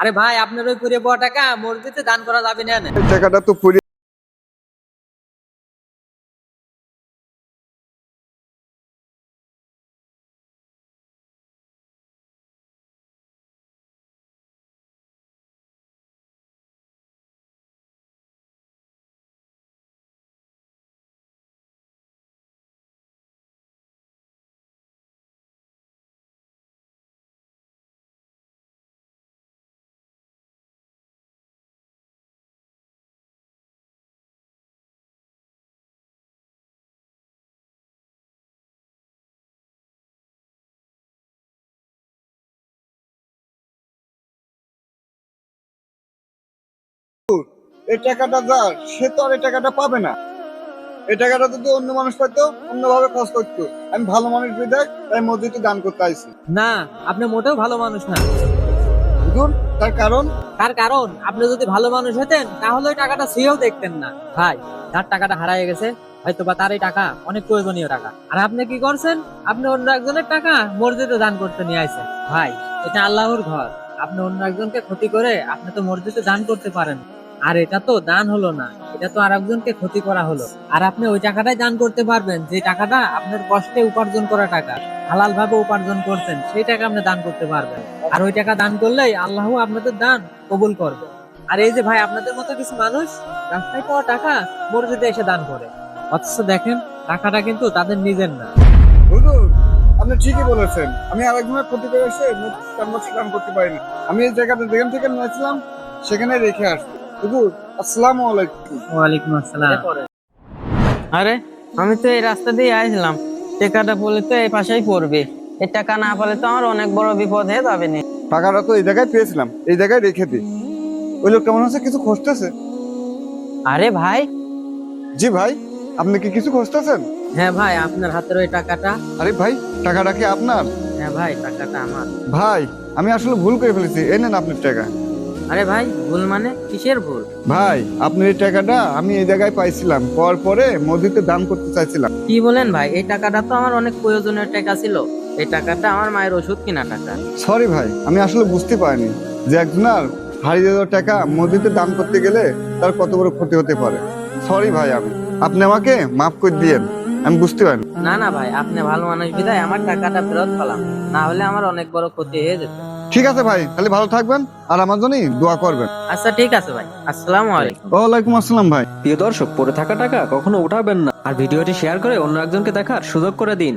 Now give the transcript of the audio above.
আরে ভাই, আপনার ওই পুরে বড় টাকা মসজিদে দান করা যাবে না টাকাটা তো পুরি এই টাকাটা যার সে তো আর এই টাকাটা পাবে না। এই টাকাটা যদি অন্য মানুষ পাইতো অন্যভাবে খরচ করতো। আমি ভালো মানুষ বিদায় তাই মসজিদে দান করতে আইছি। না আপনি মোটেও ভালো মানুষ না। হুজুর তার কারণ? তার কারণ আপনি যদি ভালো মানুষ হতেন তাহলে ওই টাকাটা সেও দেখতেন না। ভাই যার টাকাটা হারায় গেছে হয়তো বা তার এই টাকা অনেক প্রয়োজনীয় টাকা। আর আপনি কি করছেন? আপনি অন্য একজনের টাকা মসজিদে দান করতে নিয়ে আসেন ভাই এটা আল্লাহর ঘর। আপনি অন্য একজনকে ক্ষতি করে আপনি তো মসজিদে দান করতে পারেন। আর এটা তো দান হলো না, এটা তো আর একজনকে ক্ষতি করা হলো। আর আপনি ওই টাকাটাই দান করতে পারবেন, যে টাকাটা আপনার কষ্টে উপার্জন করা টাকা হালাল ভাবে উপার্জন করছেন, সেই টাকা আপনি দান করতে পারবেন। আর ওই টাকা দান করলেই আল্লাহ আপনাদের দান কবুল করবে। আর এই যে ভাই, আপনাদের মতো কিছু মানুষ রাস্তায় পাওয়া টাকা মসজিদে এসে দান করে। অথচ দেখেন, টাকাটা কিন্তু তাদের নিজের না। আপনি ঠিকই বলেছেন। আমি আরেকজনের ক্ষতি করে এসে মসজিদ দান করতে পারিনি আমি এই জায়গাটা যেখান থেকে নিয়েছিলাম সেখানে রেখে আসব। আসসালামু আলাইকুম। ওয়ালাইকুম আসসালাম। আরে আমি তো এই রাস্তা দিয়ে আসলাম টাকাটা পড়লে তো এই পাশেই পড়বে। এই টাকা না পেলে তো আমার অনেক বড় বিপদ হয়ে যাবে নি। টাকাটা তো এই জায়গায় পেয়েছিলাম এই জায়গায় রেখে দিই ওই লোক কেমন আছে কিছু খুঁজতেছে? আরে ভাই। জি ভাই আপনি কি কিছু খুঁজতেছেন? হ্যাঁ ভাই আপনার হাতের ওই টাকাটা। আরে ভাই টাকাটা কি আপনার? হ্যাঁ ভাই টাকাটা আমার। ভাই আমি আসলে ভুল করে ফেলেছি। এই নেন আপনার টাকা। আরে ভাই ভুল মানে কিসের ভুল? ভাই আপনার এই টাকাটা আমি এই জায়গায় পাইছিলাম। পাওয়ার পরে মসজিদে দান করতে চাইছিলাম। কি বলেন ভাই এই টাকাটা তো আমার অনেক প্রয়োজনীয় টাকা ছিল। এই টাকাটা আমার মায়ের ওষুধ কিনা টাকা সরি ভাই আমি আসলে বুঝতে পারিনি যে একজনের হারিয়ে যাওয়া টাকা মসজিদে দান করতে গেলে তার কত বড় ক্ষতি হতে পারে। সরি ভাই আমি। আপনি আমাকে মাফ করে দিয়েন। আমি বুঝতে পারিনি। না না ভাই আপনি ভালো মানুষ বিদায় আমার টাকাটা ফেরত পেলাম। না হলে আমার অনেক বড় ক্ষতি হয়ে যেত। ঠিক আছে ভাই তাহলে ভালো থাকবেন আর আমার জন্যই দোয়া করবেন। আচ্ছা ঠিক আছে ভাই। আসসালামু আলাইকুম। ওয়ালাইকুম আসসালাম ভাই। প্রিয় দর্শক পড়ে থাকা টাকা কখনো উঠাবেন না। আর ভিডিওটি শেয়ার করে অন্য একজনকে দেখার সুযোগ করে দিন।